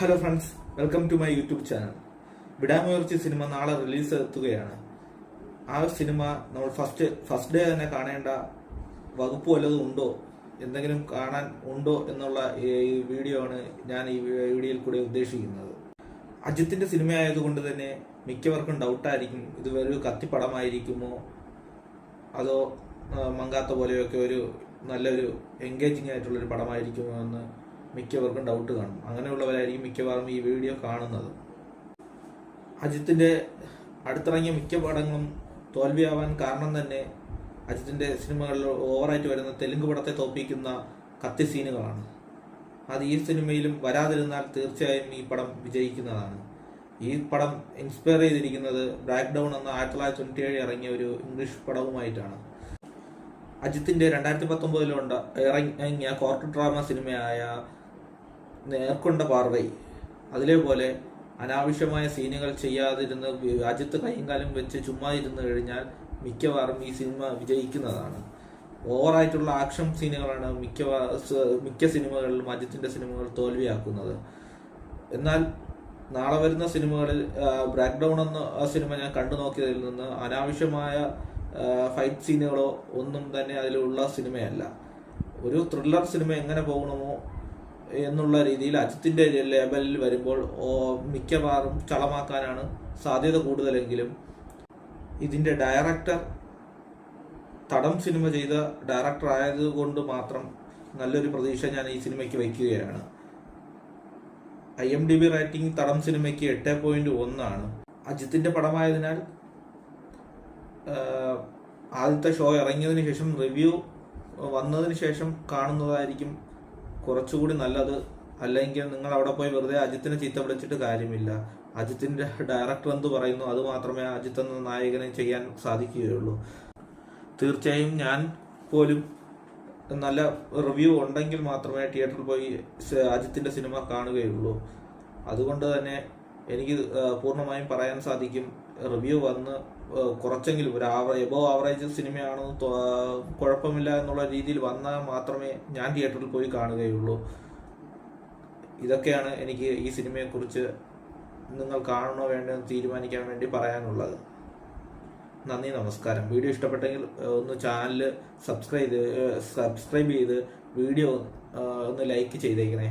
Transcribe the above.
Hello friends welcome to my YouTube channel Vidaamuyarchi cinema നാളെ release എത്തുകയാണ്. ആ cinema നമ്മൾ ഫസ്റ്റ് ഫസ്റ്റ് ഡേ തന്നെ കാണേണ്ട വകുപ്പ് വല്ലതും ഉണ്ടോ? എന്തെങ്കിലും കാണാൻ ഉണ്ടോ എന്നുള്ള ഈ വീഡിയോ ആണ് ഞാൻ ഈ വീഡിയോയിൽ കൂടെ ഉദ്ദേശിക്കുന്നത്. അജിത്തിന്റെ സിനിമ ആയതുകൊണ്ട് തന്നെ മിക്കവർക്കും ഡൗട്ടായിരിക്കും ഇത് ഒരു കത്തിപ്പടമായിരിക്കുമോ? അതോ മങ്കാത്ത പോലെയൊക്കെ ഒരു നല്ലൊരു എൻഗേജിങ് ആയിട്ടുള്ളൊരു പടമായിരിക്കുമോ എന്ന് മിക്കവർക്കും ഡൗട്ട് കാണും. അങ്ങനെയുള്ളവരായിരിക്കും മിക്കവാറും ഈ വീഡിയോ കാണുന്നത്. അജിത്തിന്റെ അടുത്തിറങ്ങിയ മിക്ക പടങ്ങളും തോൽവിയാവാൻ കാരണം തന്നെ അജിത്തിന്റെ സിനിമകളിൽ ഓവറായിട്ട് വരുന്ന തെലുങ്ക് പടത്തെ തോപ്പിക്കുന്ന കത്തി സീനുകളാണ്. അത് ഈ സിനിമയിലും വരാതിരുന്നാൽ തീർച്ചയായും ഈ പടം വിജയിക്കുന്നതാണ്. ഈ പടം ഇൻസ്പയർ ചെയ്തിരിക്കുന്നത് ബ്രാക്ക് ഡൗൺ എന്ന ആയിരത്തി തൊള്ളായിരത്തി തൊണ്ണൂറ്റി ഏഴ് ഇറങ്ങിയ ഒരു ഇംഗ്ലീഷ് പടവുമായിട്ടാണ്. അജിത്തിന്റെ രണ്ടായിരത്തി പത്തൊമ്പതിലുണ്ട് ഇറങ്ങിയ കോർട്ട് ഡ്രാമ സിനിമയായ നേർക്കൊണ്ട പാർവൈ അതിലേപോലെ അനാവശ്യമായ സീനുകൾ ചെയ്യാതിരുന്ന് രാജ്യത്ത് കൈയും കാലും വെച്ച് ചുമ്മാ ഇരുന്ന് കഴിഞ്ഞാൽ മിക്കവാറും ഈ സിനിമ വിജയിക്കുന്നതാണ്. ഓവറായിട്ടുള്ള ആക്ഷൻ സീനുകളാണ് മിക്കവാ മിക്ക സിനിമകളിലും അജിത്തിന്റെ സിനിമകൾ തോൽവിയാക്കുന്നത്. എന്നാൽ നാളെ വരുന്ന സിനിമകളിൽ ബ്രാക്ക്ഡൗൺ എന്ന ആ സിനിമ ഞാൻ കണ്ടു നോക്കിയതിൽ നിന്ന് അനാവശ്യമായ ഫൈറ്റ് സീനുകളോ ഒന്നും തന്നെ അതിലുള്ള സിനിമയല്ല. ഒരു ത്രില്ലർ സിനിമ എങ്ങനെ പോകണമോ എന്നുള്ള രീതിയിൽ അജിത്തിന്റെ ലെവലിൽ വരുമ്പോൾ മിക്കവാറും ചളമാക്കാനാണ് സാധ്യത കൂടുതലെങ്കിലും ഇതിന്റെ ഡയറക്ടർ തടം സിനിമ ചെയ്ത ഡയറക്ടർ ആയതുകൊണ്ട് മാത്രം നല്ലൊരു പ്രതീക്ഷ ഞാൻ ഈ സിനിമയ്ക്ക് വയ്ക്കുകയാണ്. I M D B rating തടം സിനിമയ്ക്ക് എട്ട് പോയിന്റ് ഒന്നാണ്. അജിത്തിന്റെ പടമായതിനാൽ ആദ്യത്തെ ഷോ ഇറങ്ങിയതിന് ശേഷം റിവ്യൂ വന്നതിന് ശേഷം കാണുന്നതായിരിക്കും കുറച്ചുകൂടി നല്ലത്. അല്ലെങ്കിൽ നിങ്ങൾ അവിടെ പോയി വെറുതെ അജിത്തിനെ ചീത്ത വിളിച്ചിട്ട് കാര്യമില്ല. അജിത്തിന്റെ ഡയറക്ടർ എന്ത് പറയുന്നു അത് മാത്രമേ അജിത്ത് എന്ന നായകനെ ചെയ്യാൻ സാധിക്കുകയുള്ളൂ. തീർച്ചയായും ഞാൻ പോലും നല്ല റിവ്യൂ ഉണ്ടെങ്കിൽ മാത്രമേ തിയേറ്ററിൽ പോയി അജിത്തിന്റെ സിനിമ കാണുകയുള്ളൂ. അതുകൊണ്ട് തന്നെ എനിക്ക് പൂർണമായും പറയാൻ സാധിക്കും. റിവ്യൂ വന്ന് കുറച്ചെങ്കിലും ഒരു ആവ എബോ ആവറേജ് സിനിമയാണ് കുഴപ്പമില്ല എന്നുള്ള രീതിയിൽ വന്നാൽ മാത്രമേ ഞാൻ തിയേറ്ററിൽ പോയി കാണുകയുള്ളൂ. ഇതൊക്കെയാണ് എനിക്ക് ഈ സിനിമയെക്കുറിച്ച് നിങ്ങൾ കാണണോ വേണ്ടോ എന്ന് തീരുമാനിക്കാൻ വേണ്ടി പറയാനുള്ളത്. നന്ദി നമസ്കാരം. വീഡിയോ ഇഷ്ടപ്പെട്ടെങ്കിൽ ഒന്ന് ചാനൽ സബ്സ്ക്രൈബ് സബ്സ്ക്രൈബ് ചെയ്ത് വീഡിയോ ഒന്ന് ലൈക്ക് ചെയ്തേക്കണേ.